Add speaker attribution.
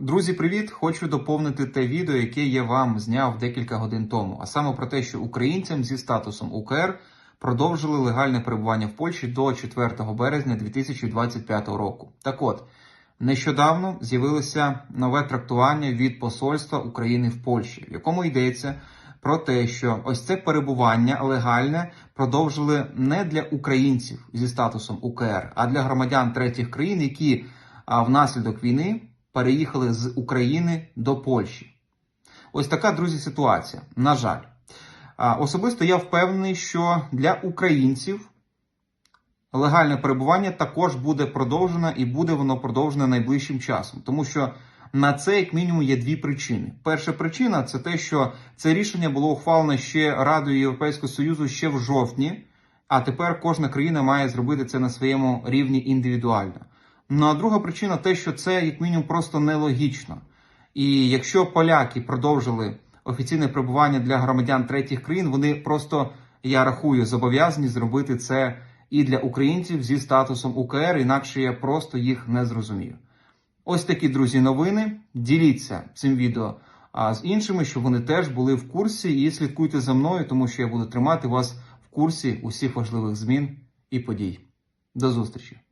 Speaker 1: Друзі, привіт! Хочу доповнити те відео, яке я вам зняв декілька годин тому. А саме про те, що українцям зі статусом УКР продовжили легальне перебування в Польщі до 4 березня 2025 року. Так от, нещодавно з'явилося нове трактування від посольства України в Польщі, в якому йдеться про те, що ось це перебування легальне продовжили не для українців зі статусом УКР, а для громадян третіх країн, які внаслідок війни переїхали з України до Польщі. Ось така, друзі, ситуація. На жаль. Особисто я впевнений, що для українців легальне перебування також буде продовжено і буде воно продовжено найближчим часом. Тому що на це, як мінімум, є дві причини. Перша причина це те, що це рішення було ухвалено ще Радою Європейського Союзу ще в жовтні, а тепер кожна країна має зробити це на своєму рівні індивідуально. Ну а друга причина те, що це як мінімум просто нелогічно. І якщо поляки продовжили офіційне перебування для громадян третіх країн, вони просто, я рахую, зобов'язані зробити це і для українців зі статусом УКР, інакше я просто їх не зрозумію. Ось такі друзі новини. Діліться цим відео а з іншими, щоб вони теж були в курсі, і слідкуйте за мною, тому що я буду тримати вас в курсі усіх важливих змін і подій. До зустрічі!